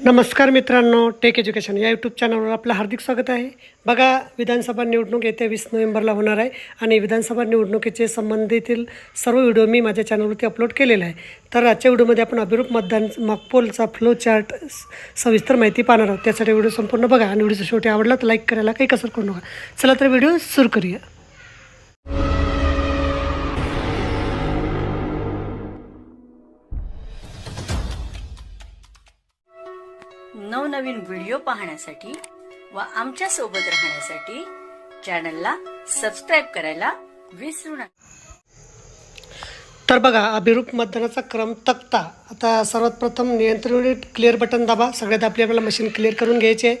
नमस्कार मित्रांनो take education या यूट्यूब चॅनलवर आपलं हार्दिक स्वागत आहे. बघा विधानसभा निवडणूक येत्या वीस नोव्हेंबरला होणार आहे आणि विधानसभा निवडणुकीचे संबंधितील सर्व व्हिडिओ मी माझ्या चॅनलवरती अपलोड केलेला आहे. तर आजच्या व्हिडिओमध्ये आपण अभिरूप मतदान मकपोलचा फ्लो चार्ट स- सविस्तर माहिती पाहणार आहोत. त्यासाठी व्हिडिओ संपूर्ण बघा आणि व्हिडिओचा शेवटी आवडला तर लाईक करायला काही कसर करू नका. चला तर व्हिडिओ सुरू करूया. नवनवीन व्हिडिओ पाहण्यासाठी व आमच्यासोबत राहण्यासाठी चॅनलला सबस्क्राईब करायला विसरू नका. तर बघा अभिरूप मतदानाचा क्रम तक्ता. आता सर्वात प्रथम नियंत्रण क्लिअर बटन दाबा. सगळ्यात आपली आपल्याला मशीन क्लिअर करून घ्यायची आहे.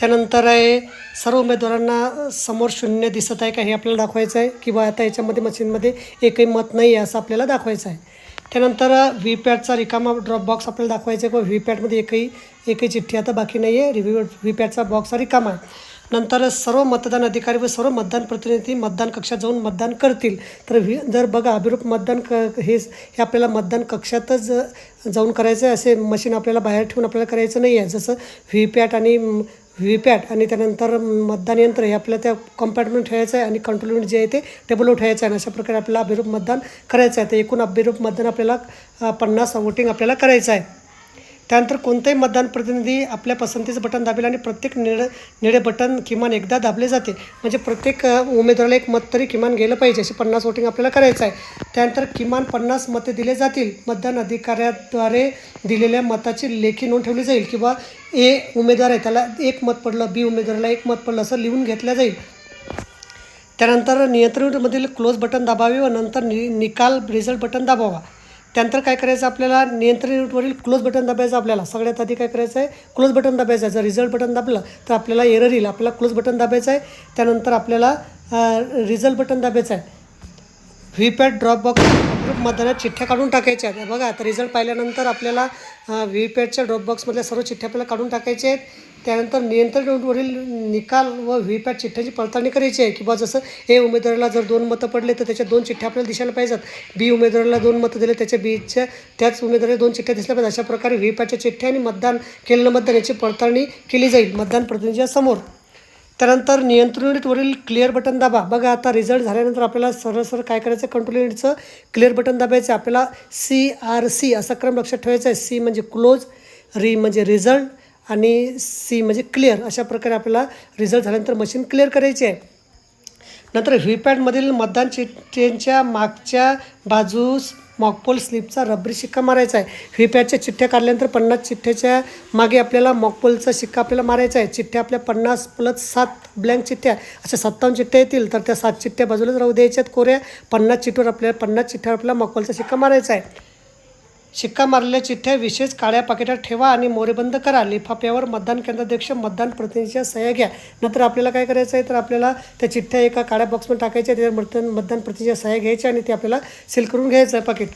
त्यानंतर आहे सर्व उमेदवारांना समोर शून्य दिसत आहे का हे आपल्याला दाखवायचं आहे. किंवा आता याच्यामध्ये मशीनमध्ये एकही मत नाही आहे असं आपल्याला दाखवायचं आहे. त्यानंतर व्ही पॅटचा रिकामा ड्रॉप बॉक्स आपल्याला दाखवायचा आहे. किंवा व्ही पॅटमध्ये एकही एकही चिठ्ठी आता बाकी नाही आहे रिव्ह्यू व्ही पॅटचा बॉक्स हा रिकामा आहे. नंतर सर्व मतदान अधिकारी व सर्व मतदान प्रतिनिधी मतदान कक्षात जाऊन मतदान करतील. तर व्ही जर बघा अभिरूप मतदान क हे हे आपल्याला मतदान कक्षातच जाऊन करायचं आहे असे मशीन आपल्याला बाहेर ठेवून आपल्याला करायचं नाही आहे जसं व्ही पॅट आणि व्ही पॅट आणि त्यानंतर मतदान यंत्र हे आपल्याला त्या कंपार्टमेंट ठेवायचं आहे आणि कंट्रोल युनिट जे आहे ते टेबलवर ठेवायचं आहे. आणि अशा प्रकारे आपल्याला अभिरूप मतदान करायचं आहे. तर एकूण अभिरूप मतदान आपल्याला पन्नास वोटिंग आपल्याला करायचं आहे. त्यानंतर कोणताही मतदान प्रतिनिधी आपल्या पसंतीचं बटन दाबेल आणि प्रत्येक निळे निळे बटन किमान एकदा दाबले जाते. म्हणजे प्रत्येक उमेदवाराला एक मत तरी किमान गेलं पाहिजे असे पन्नास वोटिंग आपल्याला करायचं आहे. त्यानंतर किमान पन्नास मते दिले जातील. मतदान अधिकाऱ्याद्वारे दिलेल्या मताची लेखी नोंद ठेवली जाईल किंवा ए उमेदवार आहे त्याला एक मत पडलं बी उमेदवाराला एक मत पडलं असं लिहून घेतलं जाईल. त्यानंतर नियंत्रणमधील क्लोज बटन दाबावे व नंतर नि निकाल रिझल्ट बटन दाबावा. त्यानंतर काय करायचं आपल्याला? नियंत्रण युनिटवरील क्लोज बटन दाबायचं आपल्याला. सगळ्यात आधी काय करायचं आहे? क्लोज बटन दाबायचं आहे. जर रिझल्ट बटन दाबलं तर आपल्याला एरर येईल. आपल्याला क्लोज बटन दाबायचं आहे. त्यानंतर आपल्याला रिझल्ट बटन दाबायचं आहे. व्हीपॅड ड्रॉप बॉक्स मतदानात चिठ्ठ्या काढून टाकायच्या आहेत. बघा आता रिझल्ट पाहिल्यानंतर आपल्याला व्ही पॅटच्या ड्रॉपबॉक्समधल्या सर्व चिठ्ठ्या आपल्याला काढून टाकायच्या आहेत. त्यानंतर नियंत्रणवरील निकाल व व्ही पॅट चिठ्ठ्याची पडताळणी करायची आहे किंवा जसं ए उमेदवाराला जर दोन मतं पडले तर त्याच्या दोन चिठ्ठ्या आपल्याला दिसायला पाहिजेत. बी उमेदवाराला दोन मतं दिले त्याच्या बीच्या त्याच उमेदवाराला दोन चिठ्ठ्या दिसल्या पाहिजे अशा प्रकारे व्ही पॅटच्या चिठ्ठ्या आणि मतदान केलेलं मतदान याची पडताळणी केली जाईल. मतदान प्रतिनिधीच्या समोर. त्यानंतर नियंत्रण युनिटवरील क्लिअर बटन दाबा. बघा आता रिझल्ट झाल्यानंतर आपल्याला सरळ सरळ काय करायचं? कंट्रोल युनिटचं क्लिअर बटन दाबायचं. आपल्याला सी आर सी असा क्रम लक्षात ठेवायचा आहे. सी म्हणजे क्लोज री म्हणजे रिझल्ट आणि सी म्हणजे क्लिअर. अशा प्रकारे आपल्याला रिझल्ट झाल्यानंतर मशीन क्लिअर करायची आहे. नंतर व्हीपॅडमधील मतदान चिठ्ठ्यांच्या मागच्या बाजूस मॉकपोल स्लिपचा रबरी शिक्का मारायचा आहे. व्हीपॅडच्या चिठ्ठ्या काढल्यानंतर पन्नास चिठ्ठ्याच्या मागे आपल्याला मॉकपोलचा शिक्का आपल्याला मारायचा आहे. चिठ्ठ्या आपल्या पन्नास प्लस सात ब्लँक चिठ्ठ्या अशा सत्तावन्न चिठ्ठ्या येतील. तर त्या सात चिठ्ठ्या बाजूलाच राहू द्यायच्यात कोऱ्या. पन्नास चिठ्ठीवर आपल्याला पन्नास चिठ्ठ्यावर आपल्याला मॉकपोलचा शिक्का मारायचा आहे. शिक्का मारलेल्या चिठ्ठ्या विशेष काळ्या पाकिटात ठेवा आणि मोरेबंद करा. लिफाफ्यावर मतदान केंद्राध्यक्ष मतदान प्रतिनिधीच्या सह्या घ्या. नंतर आपल्याला काय करायचं आहे? तर आपल्याला त्या चिठ्ठ्या एका काळ्या बॉक्समध्ये टाकायच्या त्याच्यावर मतदान मतदान प्रतिनिधीच्या सह्या घ्यायच्या आणि ते आपल्याला सील करून घ्यायचं आहे पाकिट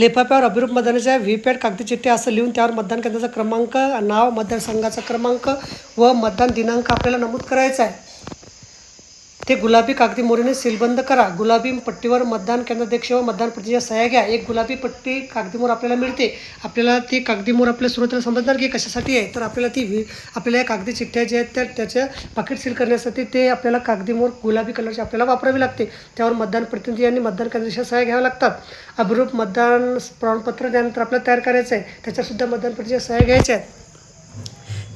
लेफाफ्यावर अभिरूप मतदानाच्या व्ही पॅड कागदी चिठ्ठ्या असं लिहून त्यावर मतदान केंद्राचा क्रमांक नाव मतदारसंघाचा क्रमांक व मतदान दिनांक आपल्याला नमूद करायचा आहे. ते गुलाबी कागदी मोरीने सीलबंद करा. गुलाबी पट्टीवर मतदान केंद्राध्यक्ष व मतदान प्रतिनिधीच्या सह्या घ्या. एक गुलाबी पट्टी कागदी मोर आपल्याला मिळते. आपल्याला ती कागदी मोर आपल्या सुरुवातीला समजणार की कशासाठी आहे. तर आपल्याला ती आपल्याला या कागदी चिठ्ठ्या ज्या आहेत त्या त्याच्या पाकिट सील करण्यासाठी ते आपल्याला कागदी मोर गुलाबी कलरची आपल्याला वापरावी लागते. त्यावर मतदान प्रतिनिधी आणि मतदान केंद्राच्या सह्या घ्याव्या लागतात. अभिरूप मतदान प्रमाणपत्र त्यानंतर आपल्याला तयार करायचं आहे त्याच्यासुद्धा मतदान प्रतिनिधीच्या सह्या घ्यायच्या आहेत.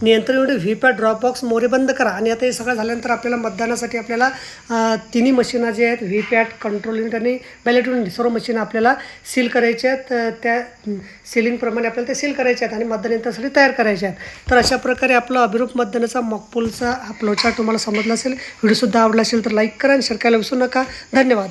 नियंत्रण युनिट व्ही पॅट ड्रॉपबॉक्स मोरे बंद करा. आणि आता हे सगळं झाल्यानंतर आपल्याला मतदानासाठी आपल्याला तिन्ही मशीनं जे आहेत व्ही पॅट कंट्रोल युनिट आणि बॅलेट युनिट सर्व मशीन आपल्याला सील करायच्या आहेत. त्या सिलिंगप्रमाणे आपल्याला ते सील करायचे आहेत आणि मतदान यंत्रासाठी तयार करायचे आहेत. तर अशा प्रकारे आपलं अभिरूप मतदानाचा मॉकपोलचा हा फ्लोचार्ट तुम्हाला समजला असेल व्हिडिओसुद्धा आवडला असेल तर लाईक करा आणि शेअर करायला विसरू नका. धन्यवाद.